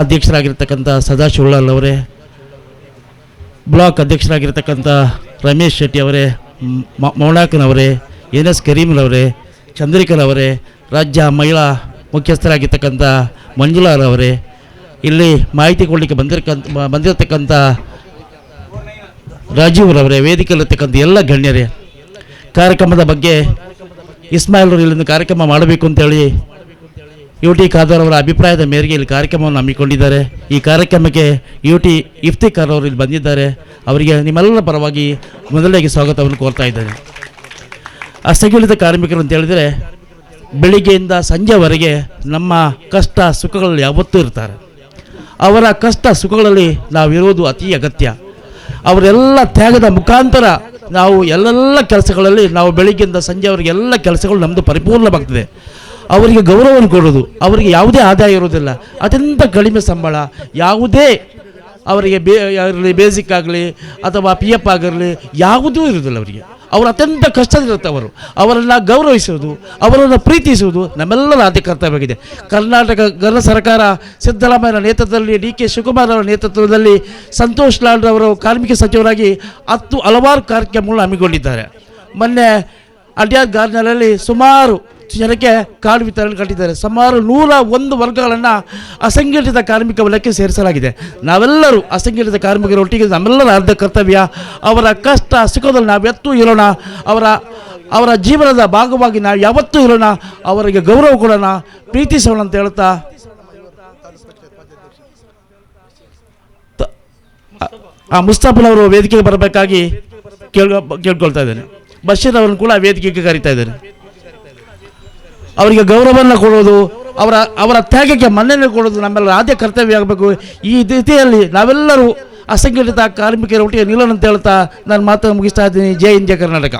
ಅಧ್ಯಕ್ಷರಾಗಿರ್ತಕ್ಕಂಥ ಸದಾಶಿವಲಾಲ್ ಅವರೇ, ಬ್ಲಾಕ್ ಅಧ್ಯಕ್ಷರಾಗಿರ್ತಕ್ಕಂಥ ರಮೇಶ್ ಶೆಟ್ಟಿ ಅವರೇ ಮೌನಾಕನವರೇ N S ಕರೀಮ್ರವರೇ ಚಂದ್ರಿಕರವರೇ ರಾಜ್ಯ ಮಹಿಳಾ ಮುಖ್ಯಸ್ಥರಾಗಿರ್ತಕ್ಕಂಥ ಮಂಜುಳಾರವರೇ ಇಲ್ಲಿ ಮಾಹಿತಿ ಕೊಡಲಿಕ್ಕೆ ಬಂದಿರಕ್ಕಂಥ ಬ- ಬಂದಿರತಕ್ಕಂಥ ರಾಜೀವ್ರವರೇ ವೇದಿಕೆಯಲ್ಲಿರ್ತಕ್ಕಂಥ ಎಲ್ಲ ಗಣ್ಯರೇ, ಕಾರ್ಯಕ್ರಮದ ಬಗ್ಗೆ ಇಸ್ಮಾಯಿಲ್ ಅವರು ಇಲ್ಲಿಂದ ಕಾರ್ಯಕ್ರಮ ಮಾಡಬೇಕು ಅಂತೇಳಿ ಯು ಟಿ ಖಾದರ್ ಅವರ ಅಭಿಪ್ರಾಯದ ಮೇರೆಗೆ ಇಲ್ಲಿ ಕಾರ್ಯಕ್ರಮವನ್ನು ಹಮ್ಮಿಕೊಂಡಿದ್ದಾರೆ. ಈ ಕಾರ್ಯಕ್ರಮಕ್ಕೆ ಯು ಟಿ ಅವರು ಇಲ್ಲಿ ಬಂದಿದ್ದಾರೆ. ಅವರಿಗೆ ನಿಮ್ಮೆಲ್ಲರ ಪರವಾಗಿ ಮೊದಲಿಗೆ ಸ್ವಾಗತವನ್ನು ಕೋರ್ತಾ ಇದ್ದೇನೆ. ಅಸಂಘಟಿತ ಕಾರ್ಮಿಕರು ಅಂತ ಹೇಳಿದರೆ ಬೆಳಿಗ್ಗೆಯಿಂದ ಸಂಜೆವರೆಗೆ ನಮ್ಮ ಕಷ್ಟ ಸುಖಗಳಲ್ಲಿ ಯಾವತ್ತೂ ಇರ್ತಾರೆ. ಅವರ ಕಷ್ಟ ಸುಖಗಳಲ್ಲಿ ನಾವಿರುವುದು ಅತಿ ಅಗತ್ಯ. ಅವರೆಲ್ಲ ತ್ಯಾಗದ ಮುಖಾಂತರ ನಾವು ಎಲ್ಲೆಲ್ಲ ಕೆಲಸಗಳಲ್ಲಿ ನಾವು ಬೆಳಿಗ್ಗೆಯಿಂದ ಸಂಜೆವರೆಗೆ ಎಲ್ಲ ಕೆಲಸಗಳು ನಮ್ಮದು ಪರಿಪೂರ್ಣವಾಗ್ತದೆ. ಅವರಿಗೆ ಗೌರವವನ್ನು ಕೊಡೋದು ಅವರಿಗೆ ಯಾವುದೇ ಆದಾಯ ಇರೋದಿಲ್ಲ ಅತ್ಯಂತ ಕಡಿಮೆ ಸಂಬಳ, ಯಾವುದೇ ಅವರಿಗೆ ಬೇ ಬೇಸಿಕ್ ಆಗಲಿ ಅಥವಾ ಪಿ ಎಫ್ ಆಗಿರಲಿ, ಯಾವುದೂ ಇರೋದಿಲ್ಲ ಅವರಿಗೆ. ಅವರು ಅತ್ಯಂತ ಕಷ್ಟದಲ್ಲಿರುತ್ತೆ ಅವರು ಅವರನ್ನು ಗೌರವಿಸುವುದು, ಅವರನ್ನು ಪ್ರೀತಿಸುವುದು ನಮ್ಮೆಲ್ಲರ ಆದ್ಯ ಕರ್ತವ್ಯವಾಗಿದೆ ಕರ್ನಾಟಕ ಗಣ ಸರ್ಕಾರ ಸಿದ್ದರಾಮಯ್ಯನ ನೇತೃತ್ವದಲ್ಲಿ ಡಿ ಕೆ ಶಿವಕುಮಾರ್ ಅವರ ನೇತೃತ್ವದಲ್ಲಿ ಸಂತೋಷ್ ಲಾಲ್ ಅವರು ಕಾರ್ಮಿಕ ಸಚಿವರಾಗಿ ಹತ್ತು ಹಲವಾರು ಕಾರ್ಯಕ್ರಮಗಳು ಹಮ್ಮಿಕೊಂಡಿದ್ದಾರೆ. ಮೊನ್ನೆ ಅಡ್ಯಾರ್ ಗಾರ್ಡನಲ್ಲಿ ಸುಮಾರು ಜನಕ್ಕೆ ಕಾರ್ಡ್ ವಿತರಣೆ ಕಟ್ಟಿದ್ದಾರೆ. ಸುಮಾರು ನೂರ ಒಂದು ವರ್ಗಗಳನ್ನು ಅಸಂಘಟಿತ ಕಾರ್ಮಿಕ ವಲಯಕ್ಕೆ ಸೇರಿಸಲಾಗಿದೆ. ನಾವೆಲ್ಲರೂ ಅಸಂಘಟಿತ ಕಾರ್ಮಿಕರ ಒಟ್ಟಿಗೆ ನಮ್ಮೆಲ್ಲರ ಅರ್ಧ ಕರ್ತವ್ಯ, ಅವರ ಕಷ್ಟ, ಸುಖದಲ್ಲಿ ನಾವು ಎತ್ತು ಇರೋಣ, ಅವರ ಅವರ ಜೀವನದ ಭಾಗವಾಗಿ ನಾವು ಯಾವತ್ತೂ ಇರೋಣ, ಅವರಿಗೆ ಗೌರವ ಕೊಡೋಣ, ಪ್ರೀತಿಸೋಣ ಅಂತ ಹೇಳ್ತಾ ಆ- ಮುಸ್ತಾಫನವರು ವೇದಿಕೆಗೆ ಬರಬೇಕಾಗಿ ಕೇಳ್ ಕೇಳ್ಕೊಳ್ತಾ ಇದ್ದೇನೆ. ಬಶೀರ್ ಅವರನ್ನು ಕೂಡ ವೇದಿಕೆಗೆ ಕರಿತಾ ಇದ್ದೇನೆ. ಅವರಿಗೆ ಗೌರವವನ್ನು ಕೊಡೋದು, ಅವರ ಅವರ ತ್ಯಾಗಕ್ಕೆ ಮನ್ನಣೆ ಕೊಡೋದು ನಮ್ಮೆಲ್ಲರ ಆದ್ಯ ಕರ್ತವ್ಯ ಆಗಬೇಕು. ಈ ರೀತಿಯಲ್ಲಿ ನಾವೆಲ್ಲರೂ ಅಸಂಘಟಿತ ಕಾರ್ಮಿಕರ ಒಟ್ಟಿಗೆ ನಿಲ್ಲೋಣ ಅಂತ ಹೇಳ್ತಾ ನಾನು ಮಾತನ್ನು ಮುಗಿಸ್ತಾ ಇದ್ದೀನಿ. ಜೈ ಇಂಡಿಯಾ ಕರ್ನಾಟಕ.